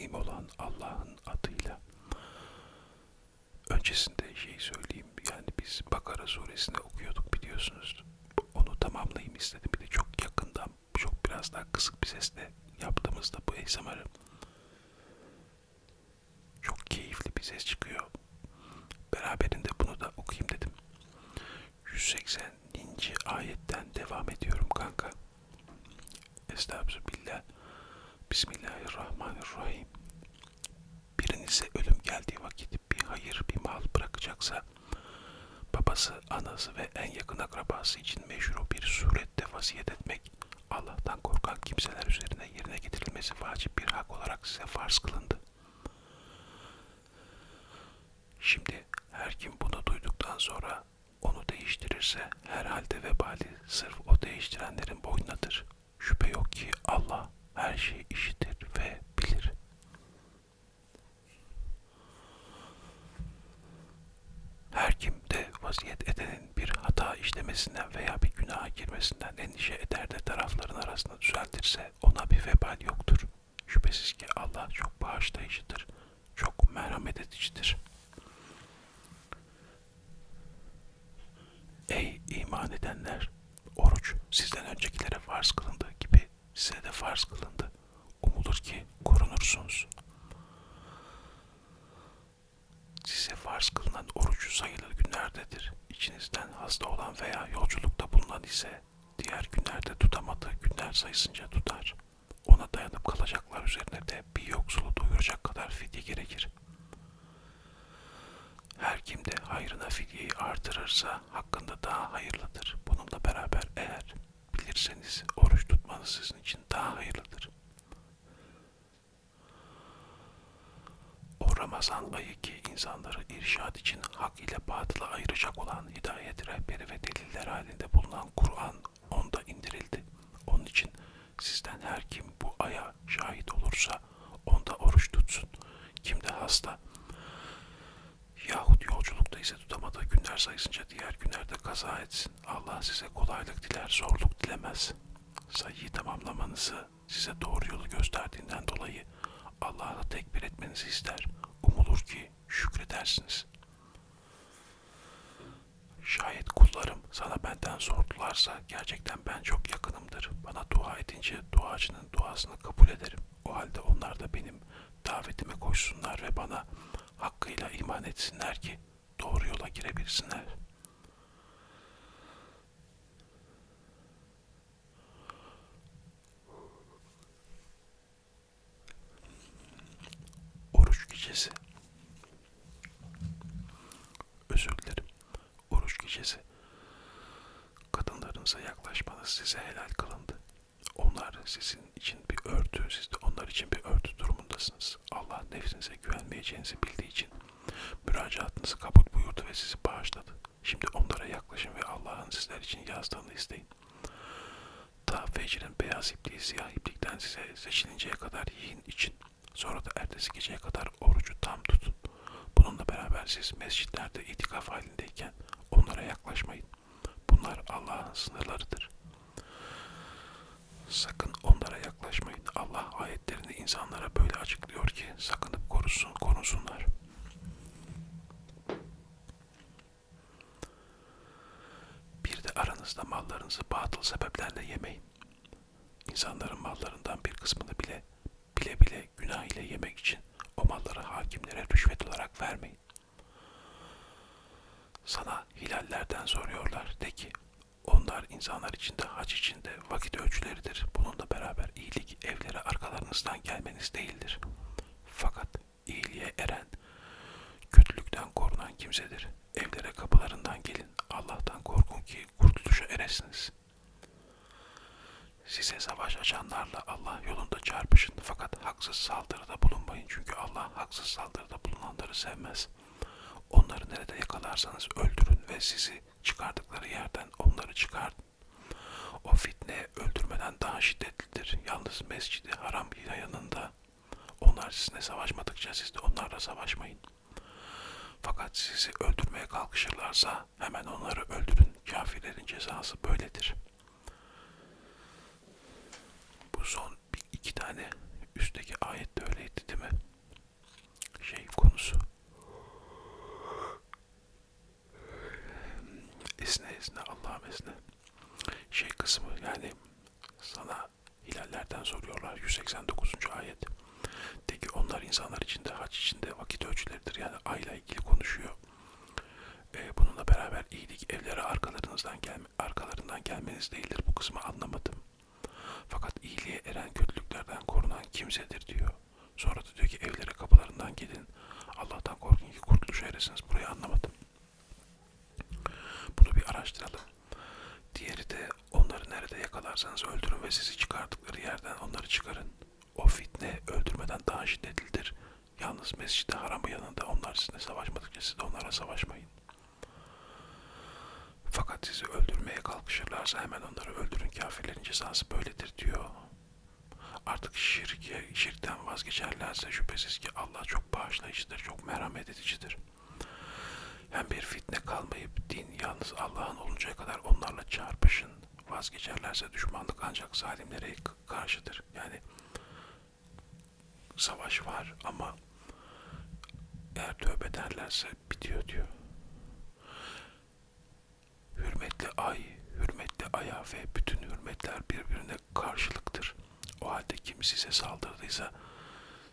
Rahim olan Allah'ın adıyla. Öncesinde şey söyleyeyim yani biz Bakara suresini okuyorduk biliyorsunuz. Onu tamamlayayım istedim. Bir de çok yakından, çok biraz daha kısık bir sesle yaptığımızda bu ASMR'ı çok keyifli bir ses çıkıyor. Beraberinde bunu da okuyayım dedim. 180. ayetten devam ediyorum kanka. Estağfirullah. Bismillahirrahmanirrahim. Birinize ölüm geldiği vakit bir hayır, bir mal bırakacaksa babası, anası ve en yakın akrabası için meşru bir surette vasiyet etmek Allah'tan korkan kimseler üzerine yerine getirilmesi vacip bir hak olarak size farz kılındı. Şimdi her kim bunu duyduktan sonra onu değiştirirse herhalde vebali sırf o değiştirenlerin boynunadır. Şüphe yok ki Allah her şeyi işitir ve bilir. Her kim de vasiyet edenin bir hata işlemesinden veya bir günaha girmesinden endişe eder de tarafların arasında düzeltirse ona bir vebal yoktur. Şüphesiz ki Allah çok bağışlayıcıdır, çok merhamet edicidir. Ey iman edenler! Oruç sizden öncekilere farz kılındığı gibi size de farz kılındı. Umulur ki korunursunuz. Size farz kılınan orucu sayılı günlerdedir. İçinizden hasta olan veya yolculukta bulunan ise diğer günlerde tutamadığı günler sayısınca tutar. Ona dayanıp kalacaklar üzerine de bir yoksulu doyuracak kadar fidye gerekir. Her kim de hayrına fidyeyi artırırsa hakkında daha hayırlıdır. Bununla beraber eğer bilirseniz oruç tutmanız sizin için daha hayırlıdır. O Ramazan ayı ki irşad için hak ile batılı ayıracak olan hidayet rehberi ve deliller halinde bulunan Kur'an onda indirildi. Onun için sizden her kim bu aya şahit olursa onda oruç tutsun. Kim de hasta yahut yolculukta ise tutamadığı günler sayısınca diğer günlerde kaza etsin. Allah size kolaylık diler, zorluk dilemez. Sayıyı tamamlamanızı size doğru yolu gösterdiğinden dolayı Allah'a tekbir etmenizi ister. Umulur ki şükredersiniz. Şayet kullarım sana benden sordularsa gerçekten ben çok yakınımdır. Bana dua edince duacının duasını kabul ederim. O halde onlar da benim davetime koşsunlar ve bana hakkıyla iman etsinler ki doğru yola girebilsinler. Kadınlarınıza yaklaşmanız size helal kılındı. Onlar sizin için bir örtü, siz de onlar için bir örtü durumundasınız. Allah nefsinize güvenmeyeceğinizi bildiği için müracaatınızı kabul buyurdu ve sizi bağışladı. Şimdi onlara yaklaşın ve Allah'ın sizler için yazdığını isteyin. Ta fecrin beyaz ipliği siyah iplikten size seçilinceye kadar yiyin için. Sonra da ertesi geceye kadar orucu tam tutun. Bununla beraber siz mescitlerde itikaf halindeyken onlara yaklaşmayın. Bunlar Allah'ın sınırlarıdır. Sakın onlara yaklaşmayın. Allah ayetlerini insanlara böyle açıklıyor ki sakınıp korusun, korusunlar. Bir de aranızda mallarınızı batıl sebeplerle yemeyin. İnsanların mallarından bir kısmını bile bile bile günah ile yemek için o malları hakimlere rüşvet olarak vermeyin. Sana hilallerden soruyorlar. De ki onlar insanlar içinde hac içinde vakit ölçüleridir. Bununla beraber iyilik evlere arkalarınızdan gelmeniz değildir. Fakat iyiliğe eren, kötülükten korunan kimsedir. Evlere kapılarından gelin. Allah'tan korkun ki kurtuluşa eresiniz. Size savaş açanlarla Allah yolunda çarpışın fakat haksız saldırıda bulunmayın. Çünkü Allah haksız saldırıda bulunanları sevmez. Onları nerede yakalarsanız öldürün ve sizi çıkardıkları yerden onları çıkartın. O fitne öldürmeden daha şiddetlidir. Yalnız mescidi haram yanında onlar sizinle savaşmadıkça siz de onlarla savaşmayın. Fakat sizi öldürmeye kalkışırlarsa hemen onları öldürün. Kafirlerin cezası böyledir. İnsanlar içinde haç içinde vakit ölçüleridir. Yani ayla ilgili konuşuyor. Ee, bununla beraber iyilik evlere arkalarınızdan gelme, arkalarından gelmeniz değildir. Bu kısmı anlamadım. Fakat iyiliğe eren kötülüklerden korunan kimsedir diyor. Sonra da diyor ki evlere kapılarından gidin. Allah'tan korkun ki kurtuluşa eresiniz. Burayı anlamadım. Bunu bir araştıralım. Diğeri de onları nerede yakalarsanız öldürün ve sizi çıkardıkları yerden onları çıkarın. Fitne öldürmeden daha şiddetlidir. Yalnız mescid-i haramı yanında onlar sizinle savaşmadıkça siz de onlara savaşmayın. Fakat sizi öldürmeye kalkışırlarsa hemen onları öldürün. Kafirlerin cezası böyledir diyor. Artık şirke, şirkten vazgeçerlerse şüphesiz ki Allah çok bağışlayıcıdır, çok merhamet edicidir. Hem bir fitne kalmayıp din yalnız Allah'ın oluncaya kadar onlarla çarpışın. Vazgeçerlerse düşmanlık ancak zalimlere karşıdır. Yani savaş var ama eğer tövbe ederlerse bitiyor diyor. Hürmetli ay, hürmetli aya ve bütün hürmetler birbirine karşılıktır. O halde kim size saldırdıysa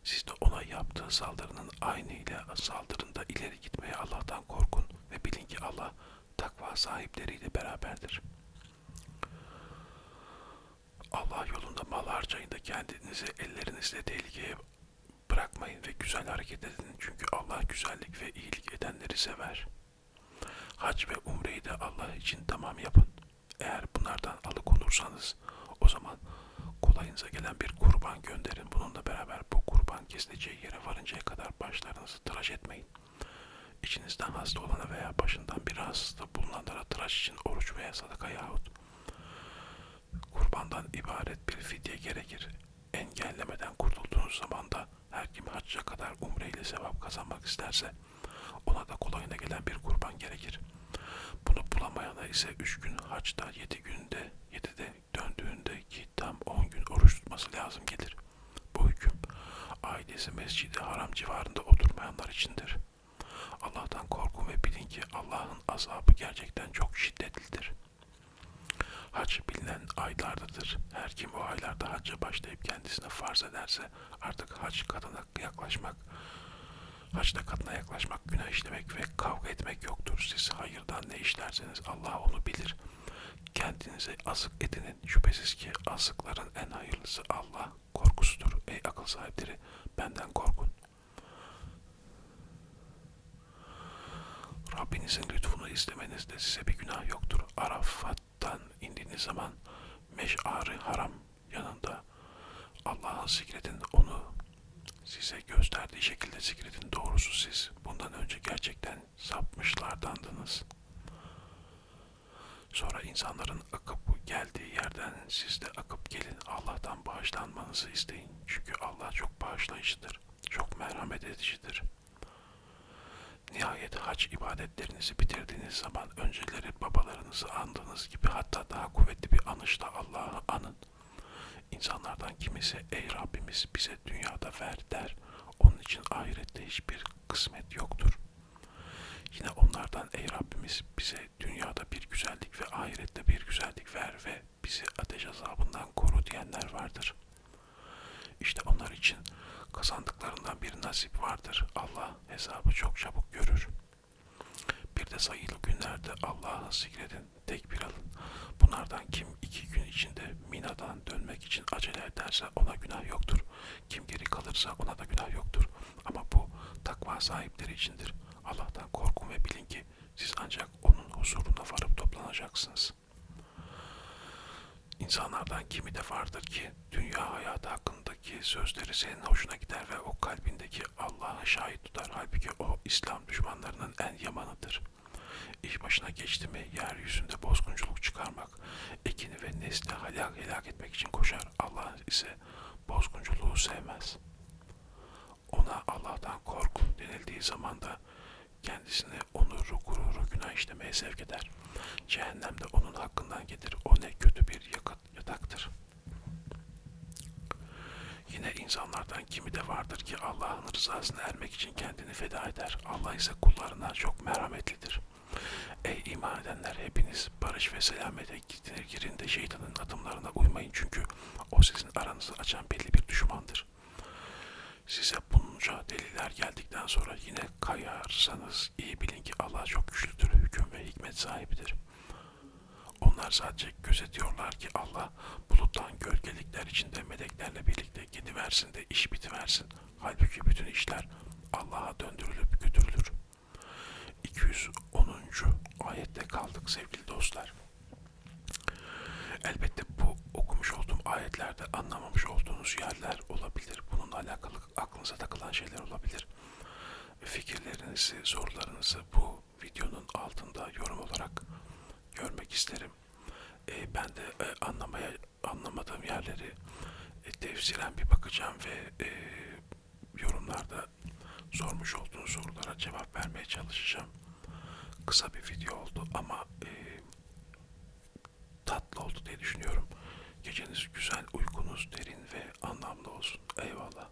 siz de ona yaptığı saldırının aynıyla saldırında ileri gitmeye Allah'tan korkun ve bilin ki Allah takva sahipleriyle beraberdir. Allah yolunda mal harcayın da kendinizi ellerinizle tehlikeye bırakmayın ve güzel hareket edin. Çünkü Allah güzellik ve iyilik edenleri sever. Hac ve umreyi de Allah için tamam yapın. Eğer bunlardan alıkonursanız o zaman kolayınıza gelen bir kurban gönderin. Bununla beraber bu kurban kesileceği yere varıncaya kadar başlarınızı tıraş etmeyin. İçinizden hasta olana veya başından bir rahatsızlığı bulunanlara tıraş için oruç veya sadaka yahut kurbandan ibaret bir fidye gerekir. Engellemeden kurtulduğunuz zaman da her kim hacca kadar umreyle sevap kazanmak isterse ona da kolayına gelen bir kurban gerekir. Bunu bulamayana ise üç gün haçta, yedi günde, yedide döndüğünde ki tam on gün oruç tutması lazım gelir. Bu hüküm ailesi mescidi haram civarında oturmayanlar içindir. Allah'tan korkun ve bilin ki Allah'ın azabı gerçekten çok şiddetlidir. Hac bilinen aylardadır. Her kim o aylarda hacca başlayıp kendisine farz ederse hac kadına yaklaşmak, hacda kadına yaklaşmak, günah işlemek ve kavga etmek yoktur. Siz hayırdan ne işlerseniz Allah onu bilir. Kendinize azık edinin. Şüphesiz ki azıkların en hayırlısı Allah korkusudur. Ey akıl sahipleri benden korkun. Rabbinizin lütfunu istemenizde size bir günah yoktur. Arafat'tan indiğiniz zaman meş'arı haram yanında Allah'ın zikredin onu size gösterdiği şekilde zikredin. Doğrusu siz bundan önce gerçekten sapmışlardandınız. Sonra insanların akıp geldiği yerden siz de akıp gelin. Allah'tan bağışlanmanızı isteyin. Çünkü Allah çok bağışlayıcıdır. Çok merhamet edicidir. Nihayet hac ibadetlerinizi bitirdiğiniz zaman önceleri babalarınızı andığınız gibi hatta daha kuvvetli bir anışla Allah'ı anın. İnsanlardan kimisi ey Rabbimiz bize dünyada ver der. Onun için ahirette hiçbir kısmet yoktur. Yine onlardan ey Rabbimiz bize dünyada bir güzellik ve ahirette bir güzellik ver ve bizi ateş azabından koru diyenler vardır. İşte onlar için kazandıklarından bir nasip vardır. Allah hesabı çok çabuk görür. Bir de sayılı günlerde Allah'ı zikredin, tekbir alın. Bunlardan kim iki gün içinde Mina'dan dönmek için ederse ona günah yoktur. Kim geri kalırsa ona da günah yoktur. Ama bu takva sahipleri içindir. Allah'tan korkun ve bilin ki siz ancak onun huzuruna varıp toplanacaksınız. İnsanlardan kimi de vardır ki dünya hayatı hakkındaki sözleri senin hoşuna gider ve o kalbindeki Allah'a şahit tutar. Halbuki o İslam düşmanlarının en yamanıdır. İş başına geçti mi yeryüzünde bozgunculuk çıkarmak, ekini ve nesli helak helak etmek için koşar. Allah ise bozgunculuğu sevmez. Ona Allah'tan kork denildiği zaman da kendisini onuru, gururu, günah işlemeye sevk eder. Cehennemde onun hakkından gelir. O ne kötü bir yakıt, yataktır. Yine insanlardan kimi de vardır ki Allah'ın rızasına ermek için kendini feda eder. Allah ise kullarına çok merhametlidir. Ey iman edenler hepiniz barış ve selamete girin de şeytanın adımlarına uymayın çünkü o sizin kapınızı açan belli bir düşmandır. Size bunca deliller geldikten sonra yine kayarsanız iyi bilin ki Allah çok güçlüdür, hüküm ve hikmet sahibidir. Onlar sadece gözetiyorlar ki Allah buluttan gölgelikler içinde meleklerle birlikte gidiversin de iş bitiversin. Halbuki bütün işler Allah'a döndürülüp sevgili dostlar. Elbette bu okumuş olduğum ayetlerde anlamamış olduğunuz yerler olabilir. Bununla alakalı aklınıza takılan şeyler olabilir. Fikirlerinizi, sorularınızı bu videonun altında yorum olarak görmek isterim. Ee, ben de e, anlamaya anlamadığım yerleri e, tefsiren bir bakacağım ve e, yorumlarda sormuş olduğunuz sorulara cevap vermeye çalışacağım. Kısa bir video oldu ama e, tatlı oldu diye düşünüyorum. Geceniz güzel, uykunuz derin ve anlamlı olsun. Eyvallah.